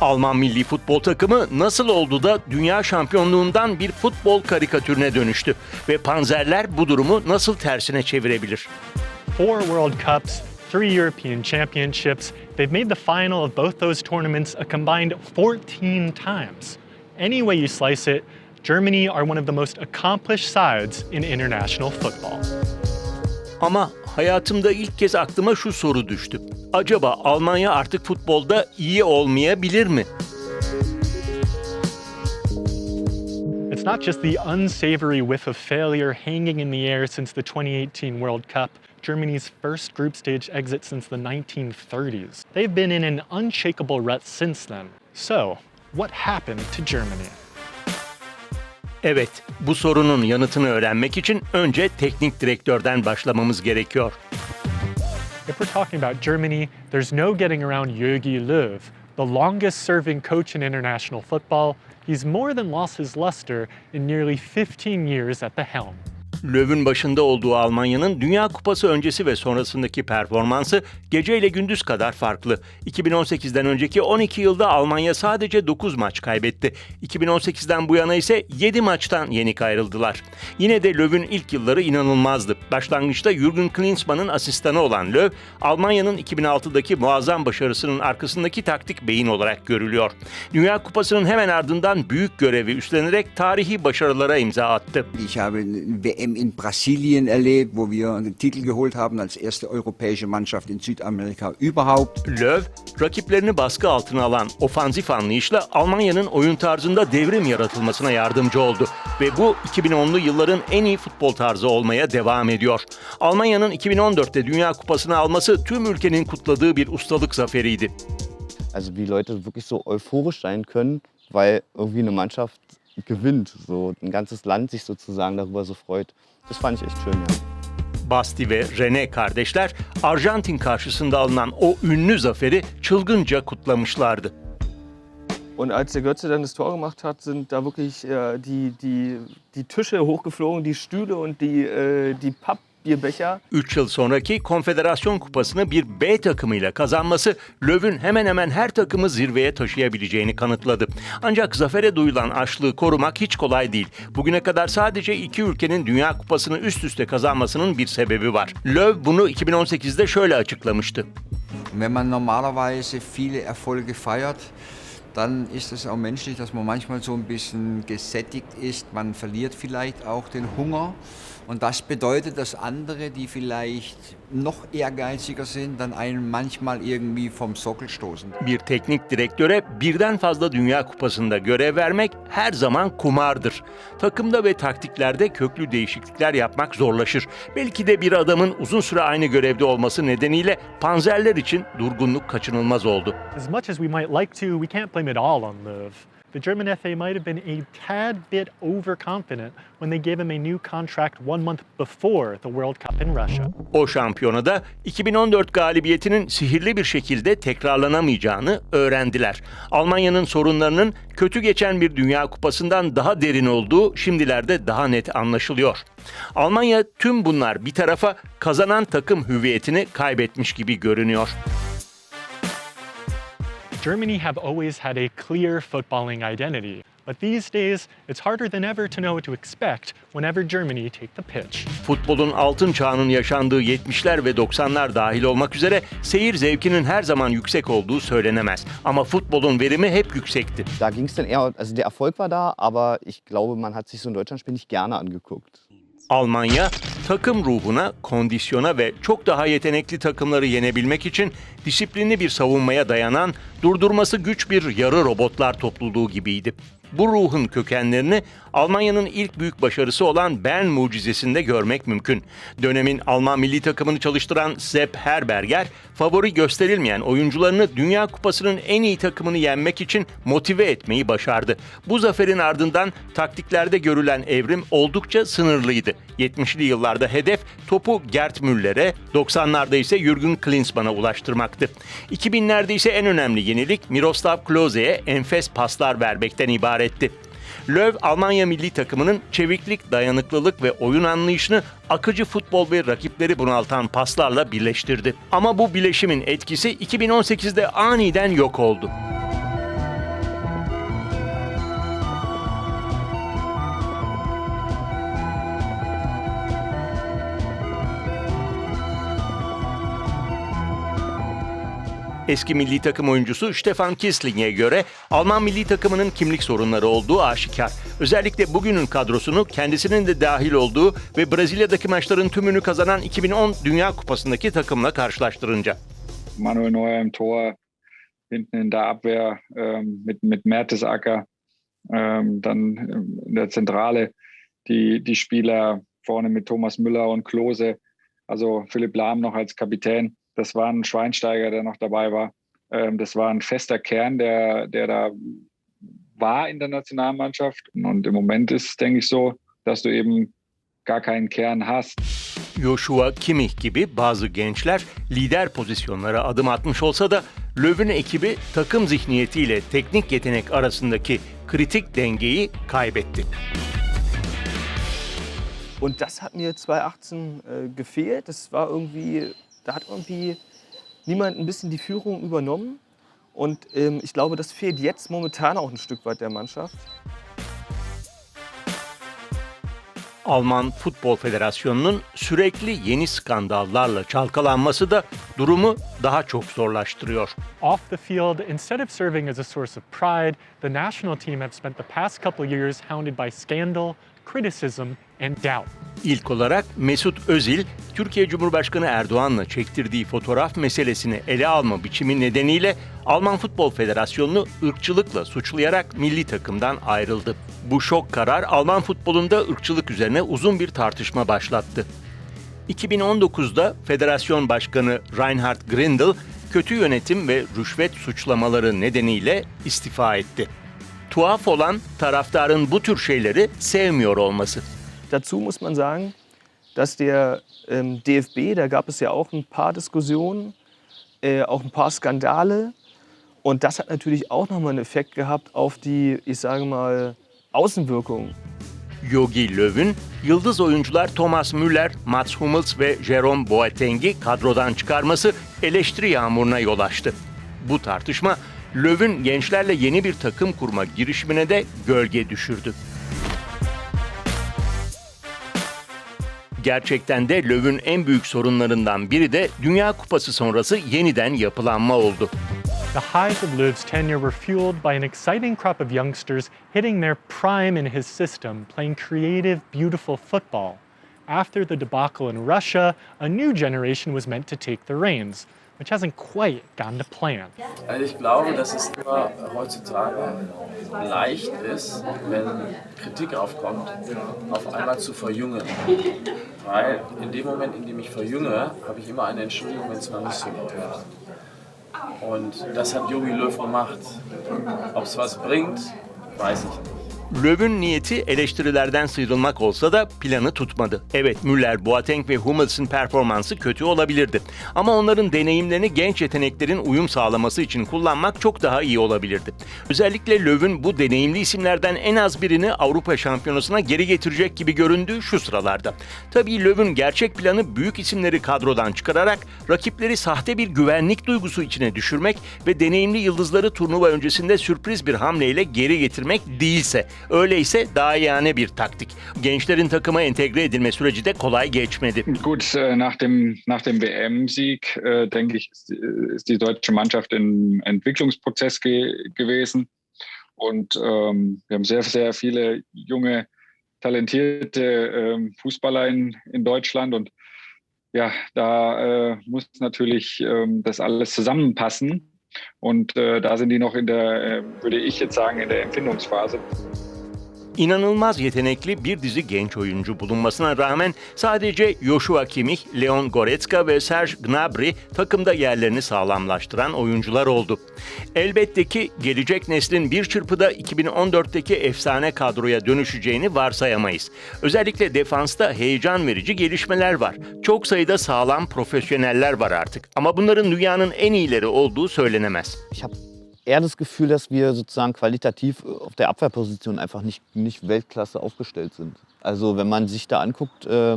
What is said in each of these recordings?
Alman milli futbol takımı nasıl oldu da dünya şampiyonluğundan bir futbol karikatürüne dönüştü ve panzerler bu durumu nasıl tersine çevirebilir? four World Cups, three European Championships. They've made the final of both those tournaments a combined 14 times. Any way you slice it, Germany are one of the most accomplished sides in international football. Ama hayatımda ilk kez aklıma şu soru düştü. Acaba Almanya artık futbolda iyi olmayabilir mi? It's not just the unsavory whiff of failure hanging in the air since the 2018 World Cup, Germany's first group stage exit since the 1930s. They've been in an unshakable rut since then. So, what happened to Germany? Evet, bu sorunun yanıtını öğrenmek için önce teknik direktörden başlamamız gerekiyor. If we're talking about Germany, there's no getting around Jogi Löw, the longest serving coach in international football. He's more than lost his luster in nearly 15 years at the helm. Löw'ün başında olduğu Almanya'nın Dünya Kupası öncesi ve sonrasındaki performansı gece ile gündüz kadar farklı. 2018'den önceki 12 yılda Almanya sadece 9 maç kaybetti. 2018'den bu yana ise 7 maçtan yenik ayrıldılar. Yine de Löw'ün ilk yılları inanılmazdı. Başlangıçta Jürgen Klinsmann'ın asistanı olan Löw, Almanya'nın 2006'daki muazzam başarısının arkasındaki taktik beyin olarak görülüyor. Dünya Kupası'nın hemen ardından büyük görevi üstlenerek tarihi başarılara imza attı. Ich habe WM in Brasilien erlebt, wo wir den Titel geholt haben als erste europäische Mannschaft in Südamerika überhaupt. Löw, rakiplerini baskı altına alan ofansif anlayışla Almanya'nın oyun tarzında devrim yaratılmasına yardımcı oldu ve bu 2010'lu yılların en iyi futbol tarzı olmaya devam ediyor. Almanya'nın 2014'te Dünya Kupası'nı alması tüm ülkenin kutladığı bir ustalık zaferiydi. Also wie Leute wirklich so euphorisch sein können, weil irgendwie eine Mannschaft gewinnt. So ein ganzes Land sich sozusagen darüber so freut. Das fand ich echt schön, ja. Basti ve René kardeşler Arjantin karşısında alınan o ünlü zaferi çılgınca kutlamışlardı. Und als der Götze dann das Tor gemacht hat, sind da wirklich äh, die, die, die Tische hochgeflogen, die Stühle und die, äh, die Pappbierbecher. 3 yıl sonraki Konfederasyon Kupası'nı bir B takımıyla kazanması Löw'ün hemen hemen her takımı zirveye taşıyabileceğini kanıtladı. Ancak zafere duyulan açlığı korumak hiç kolay değil. Bugüne kadar sadece iki ülkenin Dünya Kupası'nı üst üste kazanmasının bir sebebi var. Löw bunu 2018'de şöyle açıklamıştı. Wenn man normalerweise viele Erfolge feiert, dann ist es auch menschlich, dass man manchmal so ein bisschen gesättigt ist. Man verliert vielleicht auch den Hunger. Und das bedeutet, dass andere, die vielleicht noch ehrgeiziger sind, dann einen manchmal irgendwie vom Sockel stoßen. Bir teknik direktöre birden fazla Dünya Kupası'nda görev vermek her zaman kumardır. Takımda ve taktiklerde köklü değişiklikler yapmak zorlaşır. Belki de bir adamın uzun süre aynı görevde olması nedeniyle panzerler için durgunluk kaçınılmaz oldu. As much as we might like to, we can't blame it all on Löw. The German FA might have been a tad bit overconfident when they gave him a new contract one month before the World Cup in Russia. O şampiyonada 2014 galibiyetinin sihirli bir şekilde tekrarlanamayacağını öğrendiler. Almanya'nın sorunlarının kötü geçen bir Dünya Kupası'ndan daha derin olduğu şimdilerde daha net anlaşılıyor. Almanya tüm bunlar bir tarafa kazanan takım hüviyetini kaybetmiş gibi görünüyor. Germany have always had a clear footballing identity, but these days it's harder than ever to know what to expect whenever Germany take the pitch. Futbolun altın çağının yaşandığı 70'ler ve 90'lar dahil olmak üzere seyir zevkinin her zaman yüksek olduğu söylenemez. Ama futbolun verimi hep yüksekti. Da ging es dann eher, also der Erfolg war da, aber ich glaube, man hat sich so ein Deutschlandspiel nicht gerne angeguckt. Almanya takım ruhuna, kondisyona ve çok daha yetenekli takımları yenebilmek için disiplinli bir savunmaya dayanan, durdurması güç bir yarı robotlar topluluğu gibiydi. Bu ruhun kökenlerini Almanya'nın ilk büyük başarısı olan Bern mucizesinde görmek mümkün. Dönemin Alman milli takımını çalıştıran Sepp Herberger, favori gösterilmeyen oyuncularını Dünya Kupası'nın en iyi takımını yenmek için motive etmeyi başardı. Bu zaferin ardından taktiklerde görülen evrim oldukça sınırlıydı. 70'li yıllarda hedef topu Gerd Müller'e, 90'larda ise Jürgen Klinsmann'a ulaştırmaktı. 2000'lerde ise en önemli yenilik Miroslav Klose'ye enfes paslar vermekten ibaretti. Löw, Almanya milli takımının çeviklik, dayanıklılık ve oyun anlayışını akıcı futbol ve rakipleri bunaltan paslarla birleştirdi. Ama bu bileşimin etkisi 2018'de aniden yok oldu. Eski milli takım oyuncusu Stefan Kisling'e göre Alman milli takımının kimlik sorunları olduğu aşikar. Özellikle bugünün kadrosunu kendisinin de dahil olduğu ve Brezilya'daki maçların tümünü kazanan 2010 Dünya Kupası'ndaki takımla karşılaştırınca. Manuel Neuer im Tor, hinten in der Abwehr ähm, mit, mit Mertesacker, ähm, dann in der Zentrale die, die Spieler vorne mit Thomas Müller und Klose, also Philipp Lahm noch als Kapitän. Das war ein Schweinsteiger, der noch dabei war. Ähm, das war ein fester Kern, der, der da war in der Nationalmannschaft. Und im Moment ist es, denke ich, so, dass du eben gar keinen Kern hast. Joshua Kimmich gibi bazı gençler lider pozisyonlara adım atmış olsa da Löw'ün ekibi takım zihniyetiyle teknik yetenek arasındaki kritik dengeyi kaybetti. Und das hat mir 2018 äh, gefehlt. Das war irgendwie, da hat irgendwie niemand ein bisschen die Führung übernommen. Und ähm, ich glaube, das fehlt jetzt momentan auch ein Stück weit der Mannschaft. Alman Futbol Federasyonu'nun sürekli yeni skandallarla çalkalanması da durumu daha çok zorlaştırıyor. Off the field, instead of serving as a source of pride, the national team have spent the past couple years hounded by scandal, criticism, and doubt. İlk olarak Mesut Özil, Türkiye Cumhurbaşkanı Erdoğan'la çektirdiği fotoğraf meselesini ele alma biçimi nedeniyle Alman Futbol Federasyonu'nu ırkçılıkla suçlayarak milli takımdan ayrıldı. Bu şok karar Alman futbolunda ırkçılık üzerine uzun bir tartışma başlattı. 2019'da Federasyon Başkanı Reinhard Grindel kötü yönetim ve rüşvet suçlamaları nedeniyle istifa etti. Tuhaf olan taraftarın bu tür şeyleri sevmiyor olması. Dazu muss man sagen, dass der ähm, DFB, da gab es ja auch ein paar Diskussionen, äh, auch ein paar Skandale. Und das hat natürlich auch nochmal einen Effekt gehabt auf die, ich sage mal, Außenwirkung. Yogi Löw'ün yıldız oyuncular Thomas Müller, Mats Hummels ve Jerome Boateng'i kadrodan çıkarması eleştiri yağmuruna yol açtı. Bu tartışma Löw'ün gençlerle yeni bir takım kurma girişimine de gölge düşürdü. Gerçekten de Löw'ün en büyük sorunlarından biri de Dünya Kupası sonrası yeniden yapılanma oldu. The highs of Löw's tenure were fueled by an exciting crop of youngsters hitting their prime in his system, playing creative, beautiful football. After the debacle in Russia, a new generation was meant to take the reins, which hasn't quite gone to plan. Also ich glaube, dass es immer heutzutage leicht ist, wenn Kritik aufkommt, auf einmal zu verjüngen. Weil in dem Moment, in dem ich verjünge, habe ich immer eine Entschuldigung, wenn es mal nicht so läuft. Und das hat Jogi Löw gemacht. Ob es was bringt, weiß ich nicht. Löw'ün niyeti eleştirilerden sıyrılmak olsa da planı tutmadı. Evet Müller, Boateng ve Hummels'ın performansı kötü olabilirdi. Ama onların deneyimlerini genç yeteneklerin uyum sağlaması için kullanmak çok daha iyi olabilirdi. Özellikle Löw'ün bu deneyimli isimlerden en az birini Avrupa Şampiyonası'na geri getirecek gibi göründüğü şu sıralarda. Tabii Löw'ün gerçek planı büyük isimleri kadrodan çıkararak rakipleri sahte bir güvenlik duygusu içine düşürmek ve deneyimli yıldızları turnuva öncesinde sürpriz bir hamleyle geri getirmek değilse Öyleyse daha yani bir taktik. Gençlerin takıma entegre edilme süreci de kolay geçmedi. Gut, äh, nach dem, nach dem WM-Sieg, äh, denke ich, ist, die- deutsche Mannschaft im Entwicklungsprozess ge gewesen. Und ähm, wir haben sehr, sehr viele junge, talentierte ähm, Fußballer in, in Deutschland. Und ja, da äh, muss natürlich ähm, das alles zusammenpassen. Und äh, da sind die noch in der, äh, würde ich jetzt sagen, in der Empfindungsphase. İnanılmaz yetenekli bir dizi genç oyuncu bulunmasına rağmen sadece Joshua Kimmich, Leon Goretzka ve Serge Gnabry takımda yerlerini sağlamlaştıran oyuncular oldu. Elbette ki gelecek neslin bir çırpıda 2014'teki efsane kadroya dönüşeceğini varsayamayız. Özellikle defansta heyecan verici gelişmeler var. Çok sayıda sağlam profesyoneller var artık. Ama bunların dünyanın en iyileri olduğu söylenemez. Eher das Gefühl, dass wir sozusagen qualitativ auf der Abwehrposition einfach nicht, nicht Weltklasse aufgestellt sind. Also wenn man sich da anguckt, äh,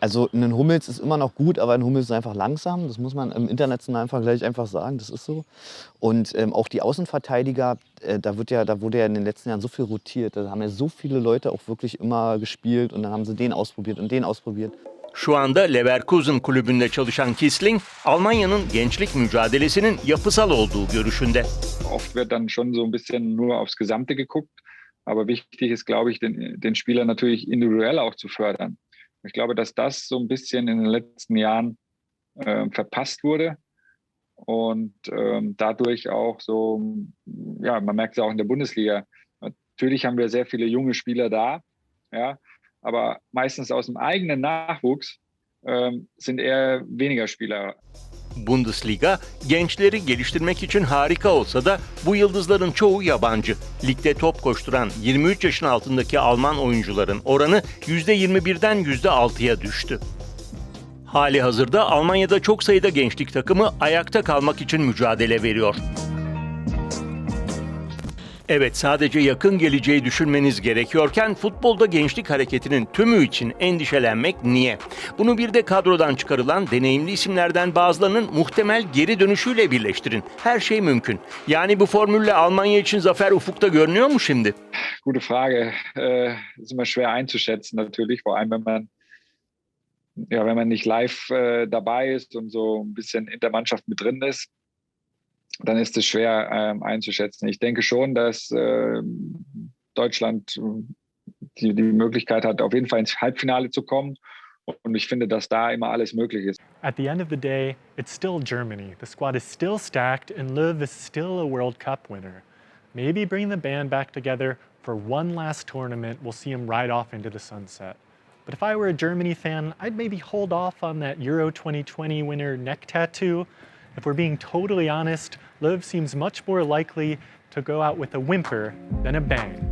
also ein Hummels ist immer noch gut, aber ein Hummels ist einfach langsam. Das muss man im internationalen Vergleich einfach sagen, das ist so. Und ähm, auch die Außenverteidiger, äh, da, wird ja, da wurde ja in den letzten Jahren so viel rotiert. Da haben ja so viele Leute auch wirklich immer gespielt und dann haben sie den ausprobiert und den ausprobiert. Şu anda Leverkusen kulübünde çalışan Kisling, Almanya'nın gençlik mücadelesinin yapısal olduğu görüşünde. Oft wird dann schon so ein bisschen nur aufs Gesamte geguckt. Aber wichtig ist, glaube ich, den, den Spieler natürlich individuell auch zu fördern. Ich glaube, dass das so ein bisschen in den letzten Jahren äh, verpasst wurde und ähm, dadurch auch so, ja, man merkt es auch in der Bundesliga. Natürlich haben wir sehr viele junge Spieler da, ja, aber meistens aus dem eigenen Nachwuchs ähm, sind eher weniger Spieler Bundesliga gençleri geliştirmek için harika olsa da bu yıldızların çoğu yabancı. Ligde top koşturan 23 yaşın altındaki Alman oyuncuların oranı %21'den %6'ya düştü. Hali hazırda Almanya'da çok sayıda gençlik takımı ayakta kalmak için mücadele veriyor. Evet sadece yakın geleceği düşünmeniz gerekiyorken futbolda gençlik hareketinin tümü için endişelenmek niye? Bunu bir de kadrodan çıkarılan deneyimli isimlerden bazılarının muhtemel geri dönüşüyle birleştirin. Her şey mümkün. Yani bu formülle Almanya için zafer ufukta görünüyor mu şimdi? Gute Frage. Äh, ist immer schwer einzuschätzen natürlich, vor allem wenn man ja, wenn man nicht live äh, dabei ist und so ein bisschen in der Mannschaft mit drin ist, dann ist es schwer ähm, einzuschätzen. Ich denke schon, dass ähm, äh, Deutschland die, die Möglichkeit hat, auf jeden Fall ins Halbfinale zu kommen. Und ich finde, dass da immer alles möglich ist. At the end of the day, it's still Germany. The squad is still stacked, and Löw is still a World Cup winner. Maybe bring the band back together for one last tournament. We'll see him ride off into the sunset. But if I were a Germany fan, I'd maybe hold off on that Euro 2020 winner neck tattoo. If we're being totally honest, Löw seems much more likely to go out with a whimper than a bang.